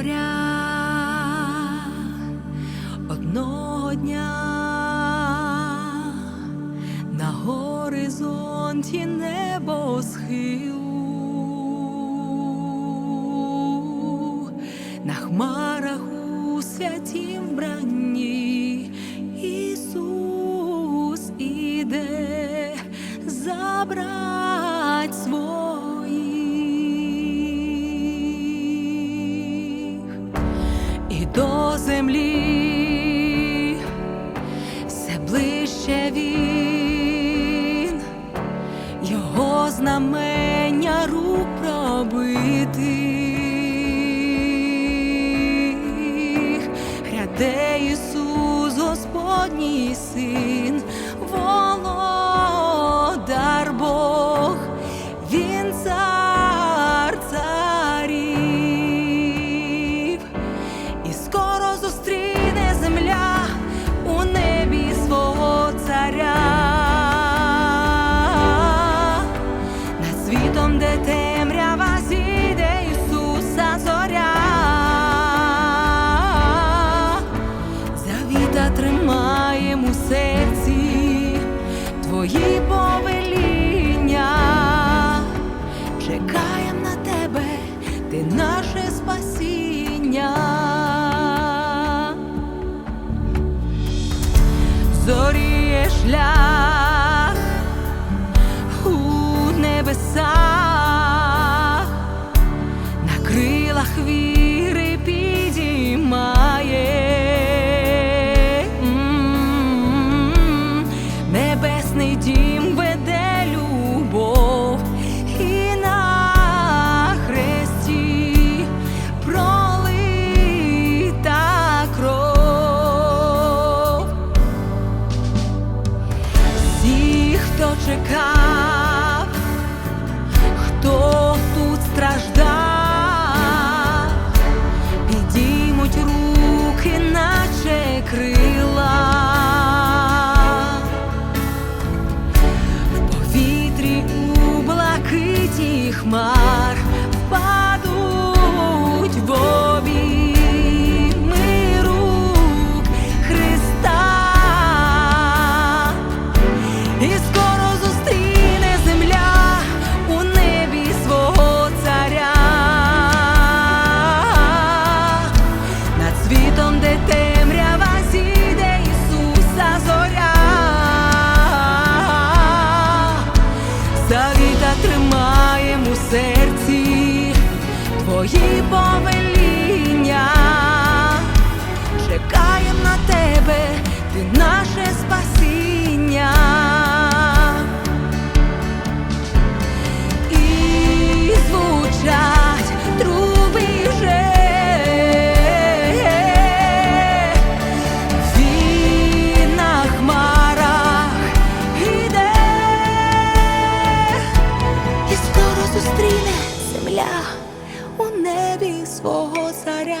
зоря одного дня на горизонті небо схилу, на хмарах у святім вбранні Ісус іде забрати. До землі. Все ближче він, його знамення рук пробитих, ряде Ісус, Господній син, Зоріє шлях у небесах, на крилах віри підіймає. М, небесний дім чекав, хто тут страждав, підіймуть руки, наче крила. В повітрі у блакиті хмар твої повеління, чекаєм на тебе, ти наше спасіння. І звучать труби вже. Він іде, і скоро зустріне земля свого царя.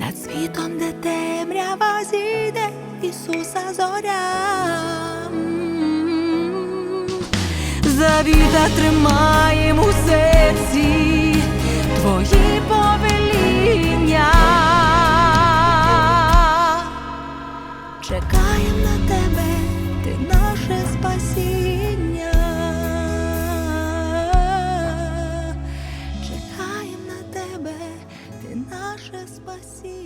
Над світом, де темрява зійде Ісуса зоря, завіта тримаємо у серці твої повеління, чекаємо на тебе, ти наше спасіння. наше спасіння.